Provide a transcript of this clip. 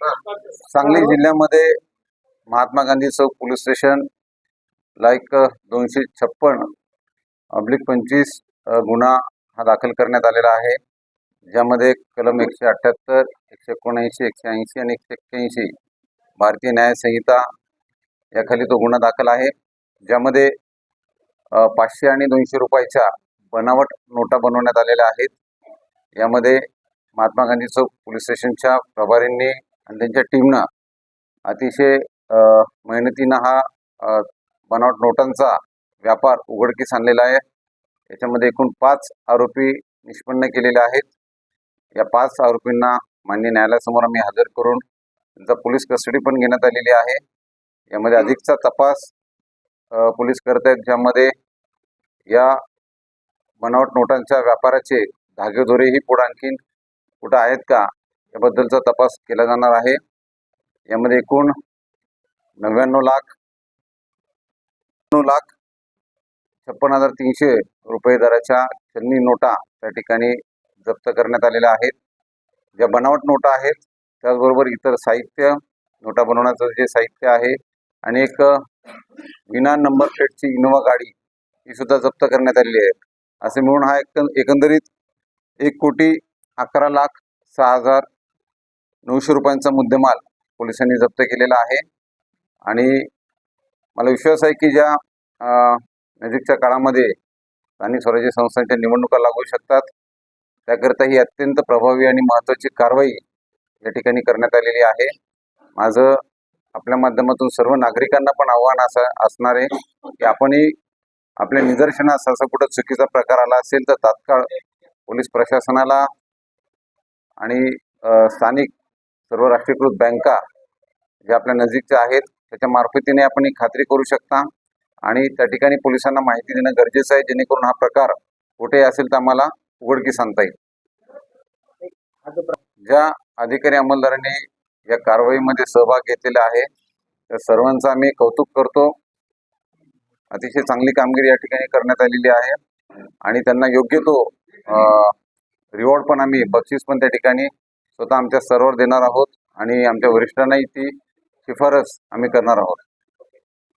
सांगली जिल्ह्यामध्ये महात्मा गांधी चौक police station like दोनशे छप्पन अब्लिक पंचवीस गुन्हा हा दाखल करण्यात आलेला आहे. ज्यामध्ये कलम एकशे अठ्ठ्याहत्तर एकशे एकोणऐंशी एकशे ऐंशी आणि एकशे एक्क्याऐंशी भारतीय न्याय संहिता याखाली तो गुन्हा दाखल आहे. ज्यामध्ये पाचशे आणि दोनशे रुपयाच्या बनावट नोटा बनवण्यात आलेल्या आहेत. यामध्ये महात्मा गांधी चौक पोलीस स्टेशनच्या प्रभारींनी आणि त्यांच्या टीमनं अतिशय मेहनतीनं हा बनावट नोटांचा व्यापार उघडकीस आणलेला आहे. याच्यामध्ये एकूण पाच आरोपी निष्पन्न केलेले आहेत. या पाच आरोपींना मान्य न्यायालयासमोर आम्ही हजर करून त्यांचा पोलीस कस्टडी पण घेण्यात आलेली आहे. यामध्ये अधिकचा तपास पोलीस करत आहेत ज्यामध्ये या बनावट नोटांच्या व्यापाराचे धागेदोरेही पुढे आणखीन कुठं आहेत का? याबद्दलचा तपास केला जाणार आहे. यामध्ये एकूण नव्याण्णव लाख नऊ लाख छप्पन हजार तीनशे रुपये दराच्या छन्नी नोटा त्या ठिकाणी जप्त करण्यात आलेल्या आहेत. ज्या बनावट नोटा आहेत त्याचबरोबर इतर साहित्य नोटा बनवण्याचं जे साहित्य आहे आणि एक विना नंबर प्लेटची इनोवा गाडी ही सुद्धा जप्त करण्यात आलेली आहे. असे मिळून हा एक एकंदरीत एक कोटी अकरा लाख सहा हजार नऊशे रुपयांचा मुद्देमाल पोलिसांनी जप्त केलेला आहे. आणि मला विश्वास आहे की ज्या नजीकच्या काळामध्ये स्थानिक स्वराज्य संस्थांच्या निवडणुका लागू शकतात त्याकरिता ही अत्यंत प्रभावी आणि महत्त्वाची कारवाई या ठिकाणी करण्यात आलेली आहे. माझं आपल्या माध्यमातून सर्व नागरिकांना पण आव्हान असं असणार आहे की आपणही आपल्या निदर्शनास असा कुठं चुकीचा प्रकार आला असेल तर तात्काळ पोलीस प्रशासनाला आणि स्थानिक सर्व राष्ट्रीयकृत बँका ज्या आपल्या नजीकच्या आहेत त्याच्या मार्फतीने आपण ही खात्री करू शकता. आणि त्या ठिकाणी पोलिसांना माहिती देणं गरजेचं आहे जेणेकरून हा प्रकार कुठे असेल तर आम्हाला उघडकीस आणता येईल. ज्या अधिकारी अंमलदारांनी या कारवाईमध्ये सहभाग घेतलेला आहे त्या सर्वांचं आम्ही कौतुक करतो. अतिशय चांगली कामगिरी या ठिकाणी करण्यात आलेली आहे. आणि त्यांना योग्य तो रिवॉर्ड पण आम्ही बक्षीस पण त्या ठिकाणी स्वतः आमच्या सर्वर देणार आहोत आणि आमच्या वरिष्ठांनाही ती शिफारस आम्ही करणार आहोत.